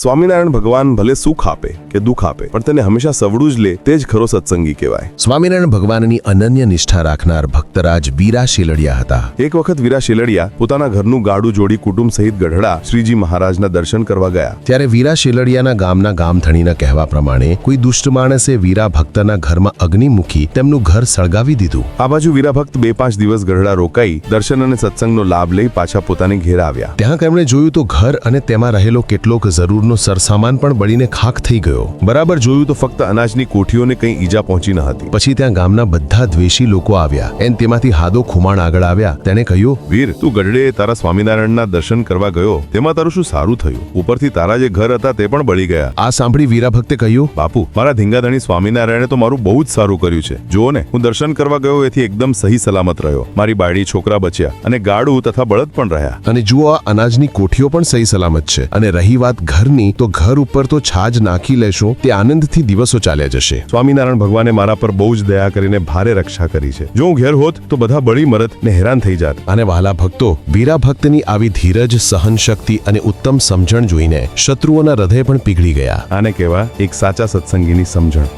સ્વામિનારાયણ ભગવાન ભલે સુખ આપે કે દુઃખ આપે પણ તેને હંમેશા સવડું જ લે તે જ ખરો સત્સંગી કહેવાય. સ્વામિનારાયણ ભગવાનની અનન્ય નિષ્ઠા રાખનાર ભક્તરાજ વીરા શેલડિયા હતા. એક વખત વીરા શેલડિયા પોતાના ઘરનું ગાડું જોડી કુટુંબ સહિત ગઢડા શ્રીજી મહારાજના દર્શન કરવા ગયા. ત્યારે વીરા શેલડિયાના ગામના ગામધણીના કહેવા પ્રમાણે કોઈ દુષ્ટ માણસે વીરા ભક્તના ઘરમાં અગ્નિ મૂકી તેમનું ઘર સળગાવી દીધું. આ બાજુ વીરા ભક્ત બે પાંચ દિવસ ગઢડા રોકાઈ દર્શન અને સત્સંગનો લાભ લઈ પાછા પોતાને ઘેર આવ્યા. ત્યાં તેમણે જોયું તો ઘર અને તેમાં રહેલો કેટલોક જરૂરનો સરસામાન પણ બળીને ખાખ થઈ ગયો. બરાબર જોયું તો ફક્ત અનાજની કોઠીઓને કંઈ ઈજા પહોંચી ન હતી. પછી ત્યાં ગામના બધા દ્વેષી લોકો આવ્યા. એન તેમાંથી હાદો ખુમાણ આગળ આવ્યા. તેણે કહ્યું, વીર, તું ગઢડે તારા સ્વામિનારાયણના દર્શન કરવા ગયો. તેમાં તારું શું સારું થયું? ઉપરથી તારા જે ઘર હતા તે પણ બળી ગયા. આ સાંભળી વીરા ભક્તે કહ્યું, બાપુ, મારા ધીંગાધણી સ્વામિનારાયણે તો મારું બહુ જ સારું કર્યું છે. જુઓ ને, હું દર્શન કરવા ગયો એથી એકદમ સહી સલામત રહ્યો. મારી બાળી છોકરા બચ્યા અને ગાડું તથા બળદ પણ રહ્યા. અને જુઓ, આ અનાજની કોઠીઓ પણ સહી સલામત છે. અને રહી વાત ઘરની તો ઘર ઉપર તો છાજ નાખી લેશો, તે આનંદથી દિવસો ચાલ્યા જશે. સ્વામિનારાયણ ભગવાને મારા પર બહુ જ દયા કરીને ભારે રક્ષા કરી છે. જો હું ઘેર હોત, તો બધા બળી મરત ને હેરાન થઈ જાત. અને વાલા ભક્તો, વીરા ભક્તની આવી ધીરજ સહન શક્તિ અને ઉત્તમ સમજણ જોઈને શત્રુઓના હૃદય પણ પીગળી ગયા. આને કહેવા એક સાચા સત્સંગીની સમજણ.